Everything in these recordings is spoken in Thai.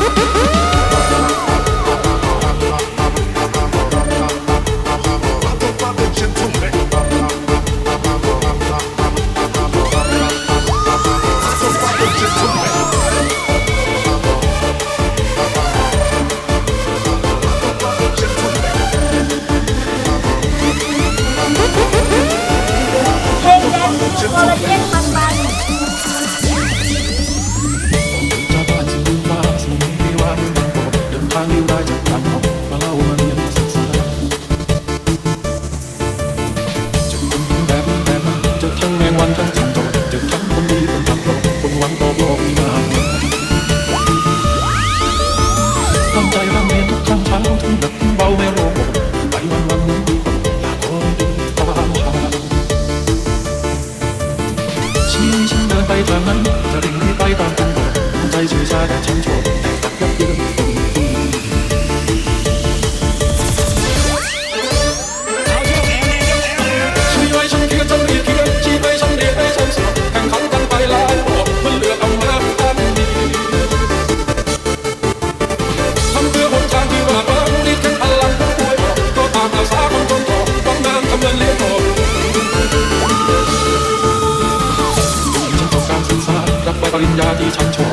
Música 能，就定於歸檔進步，控制住差人清楚。 야디 장초.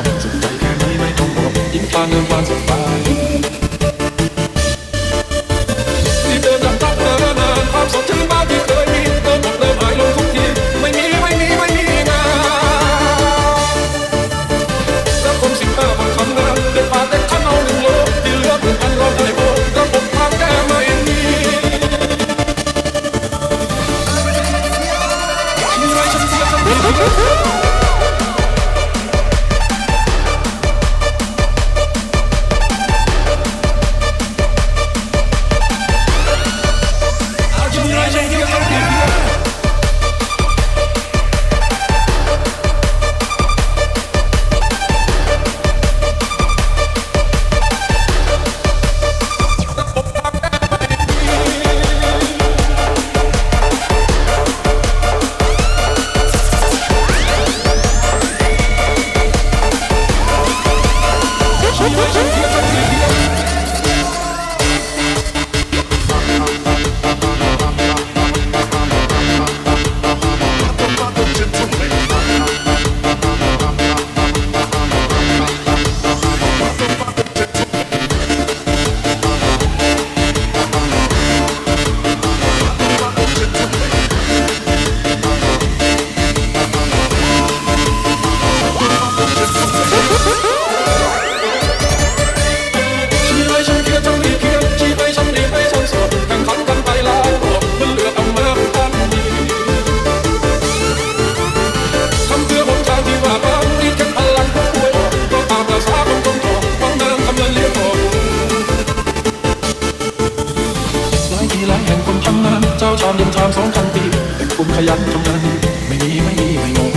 ยันทำงานไม่มีไม่มีไม่งง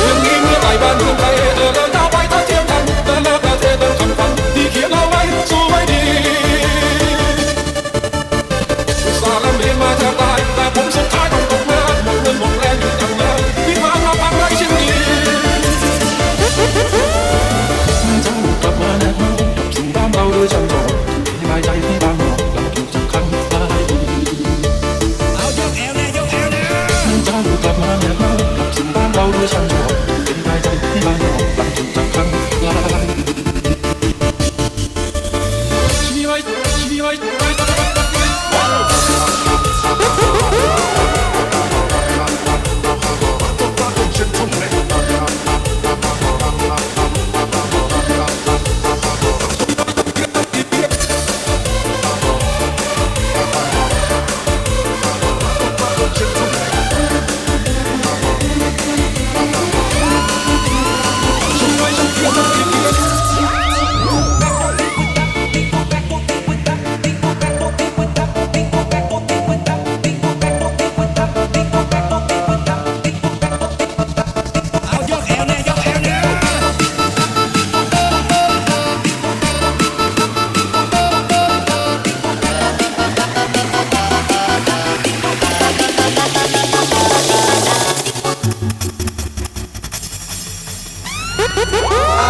รื่องนี้เมื่อไหร่บ้านเมืองไทยเออเดินหน้าไปถ้าเทียมกันเดินหน้าประเทศเดินคำฟันที่เขียนเอาไว้สู้ไว้ดีศึกษาและเรียนมาจะตายแต่ผมสุดท้ายต้องตกงานหมดเงินหมดแรงอยู่อางนั้นที่มาทำอะไรเช่นนี้จังกลับมาแล้วสิ่งบ้านเราด้วยฉันบอกที่ไม่ใจ Woo!